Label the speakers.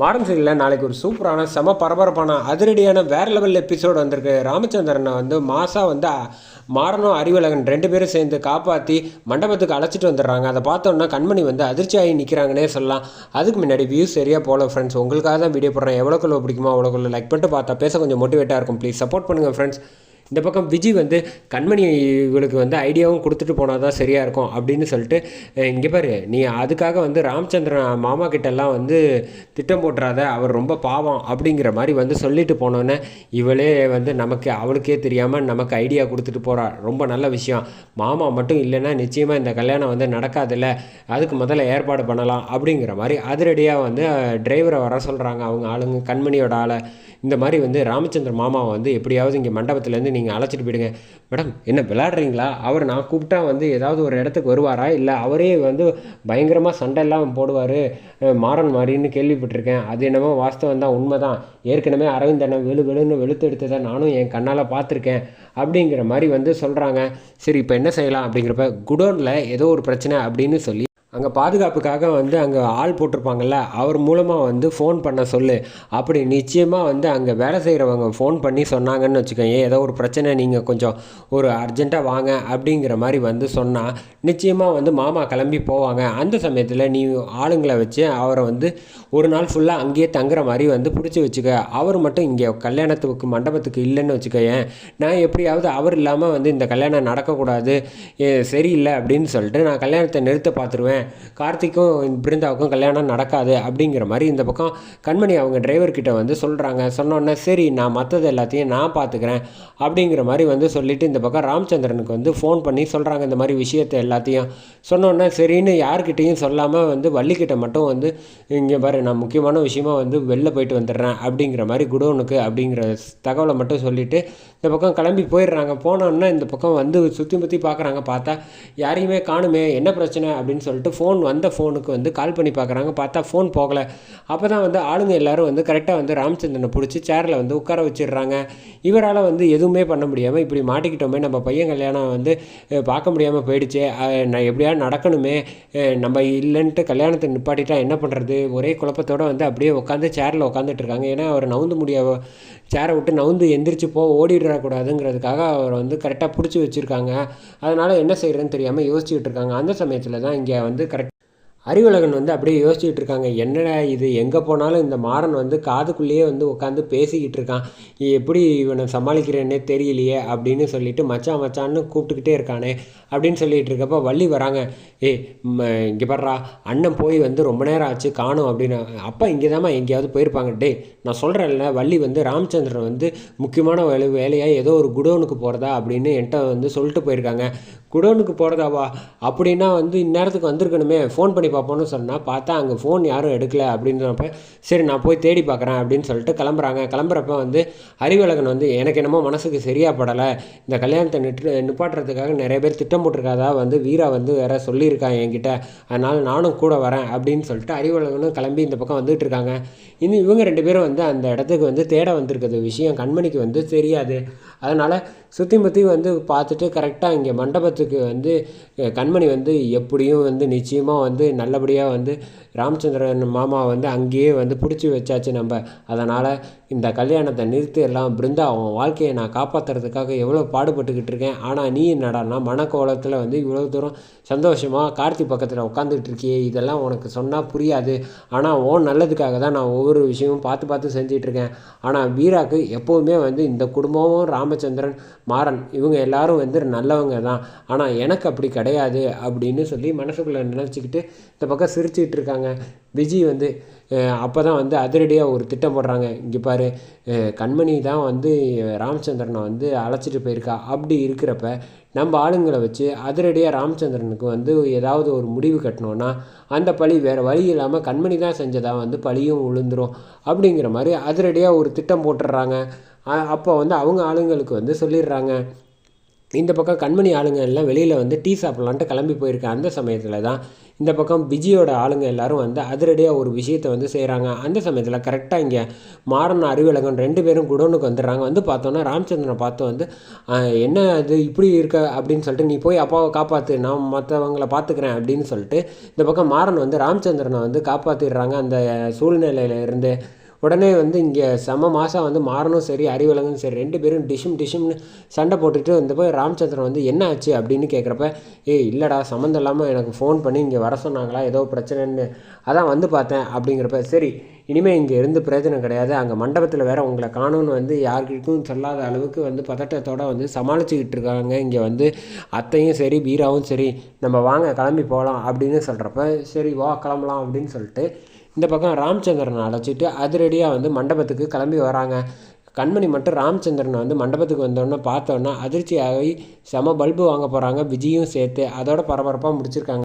Speaker 1: Modern சீரியலில் நாளைக்கு ஒரு சூப்பரான செம பரபரப்பான அதிரடியான வேறு லெவல் எபிசோடு வந்திருக்கு. ராமச்சந்திரனை வந்து மாசா வந்து மாறனும் அறிவழகன் ரெண்டு பேரும் சேர்ந்து காப்பாற்றி மண்டபத்துக்கு அழைச்சிட்டு வந்துடுறாங்க. அதை பார்த்தோன்னா கண்மணி வந்து அதிர்ச்சி ஆகி நிற்கிறாங்கன்னே சொல்லலாம். அதுக்கு முன்னாடி வியூஸ் சரியாக போகல ஃப்ரெண்ட்ஸ் உங்களுக்காக தான் வீடியோ போடுறேன். எவ்வளோக்குள்ள பிடிக்குமோ அவ்வளோக்குள்ள லைக் பண்ணிட்டு பார்த்தா பேச கொஞ்சம் மோட்டிவேட்டாக இருக்கும். ப்ளீஸ் சப்போர்ட் பண்ணுங்கள் ஃப்ரெண்ட்ஸ் இந்த பக்கம் விஜய் வந்து கண்மணி இவளுக்கு வந்து ஐடியாவும் கொடுத்துட்டு போனால் தான் சரியாக இருக்கும் அப்படின்னு சொல்லிட்டு இங்கே பாரு நீ அதுக்காக வந்து ராமச்சந்திரன் மாமா கிட்டெல்லாம் வந்து திட்டம் போட்டுறாத அவர் ரொம்ப பாவம் அப்படிங்கிற மாதிரி வந்து சொல்லிட்டு போனோன்னே இவளே வந்து நமக்கு அவளுக்கே தெரியாமல் நமக்கு ஐடியா கொடுத்துட்டு போகிறா ரொம்ப நல்ல விஷயம். மாமா மட்டும் இல்லைன்னா நிச்சயமாக இந்த கல்யாணம் வந்து நடக்காதுல்ல அதுக்கு முதல்ல ஏற்பாடு பண்ணலாம் அப்படிங்கிற மாதிரி அதிரடியாக வந்து டிரைவரை வர சொல்கிறாங்க அவங்க ஆளுங்க கண்மணியோட ஆளை. இந்த மாதிரி வந்து ராமச்சந்திர மாமாவை வந்து எப்படியாவது இங்கே மண்டபத்துலேருந்து நீங்கள் அழைச்சிட்டு போயிடுங்க. மேடம் என்ன விளாட்றீங்களா அவர் நான் கூப்பிட்டா வந்து ஏதாவது ஒரு இடத்துக்கு வருவாரா? இல்லை அவரே வந்து பயங்கரமாக சண்டையெல்லாம் போடுவார். மாறன் மாறின்னு கேள்விப்பட்டிருக்கேன். அது என்னமோ வாஸ்தவம் தான் உண்மை தான் ஏற்கனவே அரவிந்த் அண்ணன் வெளு வெளுன்னு வெளுத்து எடுத்ததை நானும் என் கண்ணால் பார்த்துருக்கேன். அப்படிங்கிற மாதிரி வந்து சொல்கிறாங்க சரி இப்போ என்ன செய்யலாம் அப்படிங்கிறப்ப குடோனில் ஏதோ ஒரு பிரச்சனை அப்படின்னு சொல்லி அங்கே பாதுகாப்புக்காக வந்து அங்கே ஆள் போட்டிருப்பாங்கல்ல அவர் மூலமாக வந்து ஃபோன் பண்ண சொல்லு. அப்படி நிச்சயமாக வந்து அங்கே வேலை செய்கிறவங்க ஃபோன் பண்ணி சொன்னாங்கன்னு வச்சுக்கோங்க ஏதோ ஒரு பிரச்சனை நீங்கள் கொஞ்சம் ஒரு அர்ஜெண்ட்டாக வாங்க அப்படிங்கிற மாதிரி வந்து சொன்னால் நிச்சயமாக வந்து மாமா கிளம்பி போவாங்க. அந்த சமயத்தில் நீ ஆளுங்களை வச்சு அவரை வந்து ஒரு நாள் ஃபுல்லாக அங்கேயே தங்குற மாதிரி வந்து பிடிச்சி வச்சுக்க. அவர் மட்டும் இங்கே கல்யாணத்துக்கு மண்டபத்துக்கு இல்லைன்னு வச்சுக்கோயேன் நான் எப்படியாவது அவர் இல்லாமல் வந்து இந்த கல்யாணம் நடக்கக்கூடாது ஏ, சரியில்லை அப்படின்னு சொல்லிட்டு நான் கல்யாணத்தை நிறுத்த பார்த்துருவேன். கார்த்திக்கும் பிருந்தாவுக்கும் கல்யாணம் நடக்காது அப்படிங்கிற மாதிரி இந்த பக்கம் கண்மணி அவங்க டிரைவர்கிட்ட வந்து சொல்கிறாங்க சொன்னோன்னே சரி நான் மற்றது எல்லாத்தையும் நான் பார்த்துக்கிறேன் அப்படிங்கிற மாதிரி வந்து சொல்லிவிட்டு இந்த பக்கம் ராமச்சந்திரனுக்கு வந்து ஃபோன் பண்ணி சொல்கிறாங்க இந்த மாதிரி விஷயத்தை எல்லாத்தையும். சொன்னோன்னே சரின்னு யார்கிட்டையும் சொல்லாமல் வந்து வள்ளிக்கிட்ட மட்டும் வந்து இங்கே பாரு நான் முக்கியமான விஷயமா வந்து வெளில போயிட்டு வந்துடுறேன் அப்படிங்கிற மாதிரி குடோனுக்கு அப்படிங்கிற தகவலை மட்டும் சொல்லிவிட்டு இந்த பக்கம் கிளம்பி போயிடுறாங்க. போனோன்னே இந்த பக்கம் வந்து சுற்றி முற்றி பார்க்குறாங்க. பார்த்தா யாரையுமே காணுமே என்ன பிரச்சனை அப்படின்னு சொல்லிட்டு ஃபோன் வந்த ஃபோனுக்கு வந்து கால் பண்ணி பார்க்குறாங்க. பார்த்தா ஃபோன் போகலை. அப்போ தான் வந்து ஆளுங்க எல்லோரும் வந்து கரெக்டாக வந்து ராமச்சந்திரனை பிடிச்சி சேரில் வந்து உட்கார வச்சிடுறாங்க. இவரால் வந்து எதுவுமே பண்ண முடியாமல் இப்படி மாட்டிக்கிட்டோமே. நம்ம பையன் கல்யாணம் வந்து பார்க்க முடியாமல் போயிடுச்சே. நான் எப்படியாவது நடக்கணுமே. நம்ம இல்லைன்ட்டு கல்யாணத்தை நிப்பாட்டிட்டா என்ன பண்ணுறது ஒரே குழப்பத்தோடு வந்து அப்படியே உட்காந்து சேரில் உட்காந்துட்டு இருக்காங்க. ஏன்னா அவர் நவுந்து முடியாத சேரை விட்டு நவுந்து எந்திரிச்சு போ ஓடிடக்கூடாதுங்கிறதுக்காக அவர் வந்து கரெக்டாக பிடிச்சி வச்சுருக்காங்க. அதனால் என்ன செய்கிறதுன்னு தெரியாமல் யோசிச்சுட்டு இருக்காங்க. அந்த சமயத்தில் தான் இங்கே வந்து கரெக்ட் அறிவழகன் வந்து அப்படியே யோசிச்சுட்டு இருக்காங்க என்னடா இது? எங்கே போனாலும் இந்த மாறன் வந்து காதுக்குள்ளேயே வந்து உட்காந்து பேசிக்கிட்டு இருக்கான் எப்படி இவனை சமாளிக்கிறேன்னே தெரியலையே அப்படின்னு சொல்லிட்டு மச்சான் மச்சான்னு கூப்பிட்டுக்கிட்டே இருக்கானே அப்படின்னு சொல்லிட்டு இருக்கப்ப வள்ளி வராங்க. ஏய் இங்கே படுறா அண்ணன் போய் வந்து ரொம்ப நேரம் ஆச்சு காணும் அப்படின்னு. அப்பா இங்கே தாம்மா எங்கேயாவது போயிருப்பாங்க. டேய் நான் சொல்கிறேன்ல வள்ளி வந்து ராமச்சந்திரன் வந்து முக்கியமான வேலை வேலையாக ஏதோ ஒரு குடோனுக்கு போகிறதா அப்படின்னு என்கிட்ட வந்து சொல்லிட்டு போயிருக்காங்க. குடோனுக்கு போகிறதாவா அப்படின்னா வந்து இந்நேரத்துக்கு வந்திருக்கணுமே. ஃபோன் பண்ணி பார்ப்போன்னு சொன்னால் பார்த்தா அங்கே ஃபோன் யாரும் எடுக்கல அப்படின்றப்ப சரி நான் போய் தேடி பார்க்குறேன் அப்படின்னு சொல்லிட்டு கிளம்புறாங்க. கிளம்புறப்ப வந்து அறிவழகன் வந்து எனக்கு என்னமோ மனசுக்கு சரியாக படலை. இந்த கல்யாணத்தை நிட்டு நிப்பாட்டுறதுக்காக நிறைய பேர் திட்டம் போட்டிருக்காதா? வந்து வீரா வந்து வேற சொல்லியிருக்கான் என்கிட்ட. அதனால் நானும் கூட வரேன் அப்படின்னு சொல்லிட்டு அறிவழகனும் கிளம்பி இந்த பக்கம் வந்துட்டு இருக்காங்க. இன்னும் இவங்க ரெண்டு பேரும் வந்து அந்த இடத்துக்கு வந்து தேட வந்திருக்கிறது விஷயம் கண்மணிக்கு வந்து தெரியாது. அதனால் சுற்றி முற்றி வந்து பார்த்துட்டு கரெக்டாக இங்கே மண்டபத்து மண்டபத்துக்கு வந்து கண்மணி வந்து எப்படியும் வந்து நிச்சயமாக வந்து நல்லபடியாக வந்து ராமச்சந்திரன் மாமா வந்து அங்கேயே வந்து பிடிச்சி வச்சாச்சு நம்ம. அதனால் இந்த கல்யாணத்தை நிறுத்திடலாம். பிருந்தா அவன் வாழ்க்கையை நான் காப்பாற்றுறதுக்காக எவ்வளோ பாடுபட்டுக்கிட்டு இருக்கேன். ஆனால் நீ என்னடான்னா மனக்கோலத்தில் வந்து இவ்வளோ தூரம் சந்தோஷமாக கார்த்தி பக்கத்தில் உட்காந்துக்கிட்டு இருக்கியே. இதெல்லாம் உனக்கு சொன்னால் புரியாது. ஆனால் உன் நல்லதுக்காக தான் நான் ஒவ்வொரு விஷயமும் பார்த்து பார்த்து செஞ்சிகிட்ருக்கேன் ஆனால் வீராக்கு எப்போவுமே வந்து இந்த குடும்பமும் ராமச்சந்திரன் மாறன் இவங்க எல்லாரும் வந்து நல்லவங்க தான். ஆனால் எனக்கு அப்படி கிடையாது அப்படின்னு சொல்லி மனசுக்குள்ளே நினச்சிக்கிட்டு இந்த பக்கம் சிரிச்சிட்டு இருக்காங்க. விஜய் வந்து அப்போ தான் வந்து அதிரடியாக ஒரு திட்டம் போடுறாங்க. இங்கே பாரு கண்மணி தான் வந்து ராமச்சந்திரனை வந்து அழைச்சிட்டு போயிருக்கா. அப்படி இருக்கிறப்ப நம்ம ஆளுங்களை வச்சு அதிரடியாக ராமச்சந்திரனுக்கு வந்து ஏதாவது ஒரு முடிவு கட்டணும்னா அந்த பழி வேறு வழி இல்லாமல் கண்மணி தான் செஞ்சதாக வந்து பழியும் விழுந்துரும் அப்படிங்கிற மாதிரி அதிரடியாக ஒரு திட்டம் போட்டுடுறாங்க. அப்போ வந்து அவங்க ஆளுங்களுக்கு வந்து சொல்லிடுறாங்க. இந்த பக்கம் கண்மணி ஆளுங்க எல்லாம் வெளியில் வந்து டீ சாப்பிட்லான்ட்டு கிளம்பி போயிருக்க. அந்த சமயத்தில் தான் இந்த பக்கம் விஜயோட ஆளுங்க எல்லாரும் வந்து அதிரடியாக ஒரு விஷயத்தை வந்து செய்கிறாங்க அந்த சமயத்தில் கரெக்டாக இங்கே மாறன் அறிவிலகன் ரெண்டு பேரும் குடோனுக்கு வந்துடுறாங்க. வந்து பார்த்தோன்னா ராமச்சந்திரனை பார்த்து வந்து என்ன அது இப்படி இருக்க? அப்படின்னு சொல்லிட்டு நீ போய் அப்பாவை காப்பாற்று நான் மற்றவங்கள பார்த்துக்கிறேன் அப்படின்னு சொல்லிட்டு இந்த பக்கம் மாறன் வந்து ராமச்சந்திரனை வந்து காப்பாற்றிடுறாங்க அந்த சூழ்நிலையிலிருந்து உடனே வந்து இங்கே செம மாதம் வந்து மாறனும் சரி அறிவழகும் சரி ரெண்டு பேரும் டிஷ்ஷும் டிஷும்னு சண்டை போட்டுட்டு வந்தப்போ போய் ராமச்சந்திரன் வந்து என்ன ஆச்சு? அப்படின்னு கேட்குறப்ப ஏய் இல்லைடா சம்மந்தம் இல்லாமல் எனக்கு ஃபோன் பண்ணி இங்கே வர சொன்னாங்களா? ஏதோ பிரச்சனைன்னு. அதான் வந்து பார்த்தேன் அப்படிங்கிறப்ப சரி இனிமேல் இங்கே இருந்து பிரயோஜனம் கிடையாது. அங்கே மண்டபத்தில் வேறு உங்களை காணும்னு வந்து யாருக்கும் சொல்லாத அளவுக்கு வந்து பதட்டத்தோட வந்து சமாளிச்சுக்கிட்டு இருக்காங்க. இங்கே வந்து அத்தையும் சரி பீராவும் சரி நம்ம வாங்க கிளம்பி போகலாம் அப்படின்னு சொல்கிறப்ப சரி வா கிளம்பலாம் அப்படின்னு சொல்லிட்டு இந்த பக்கம் ராமச்சந்திரனை அழைச்சிட்டு அதிரடியாக வந்து மண்டபத்துக்கு கிளம்பி வராங்க. கண்மணி மட்டும் ராமச்சந்திரனை வந்து மண்டபத்துக்கு வந்தோடனே பார்த்தோன்னா அதிர்ச்சியாகி செம பல்பு வாங்க போகிறாங்க விஜயும் சேர்த்து அதோட பரபரப்பாக முடிச்சிருக்காங்க.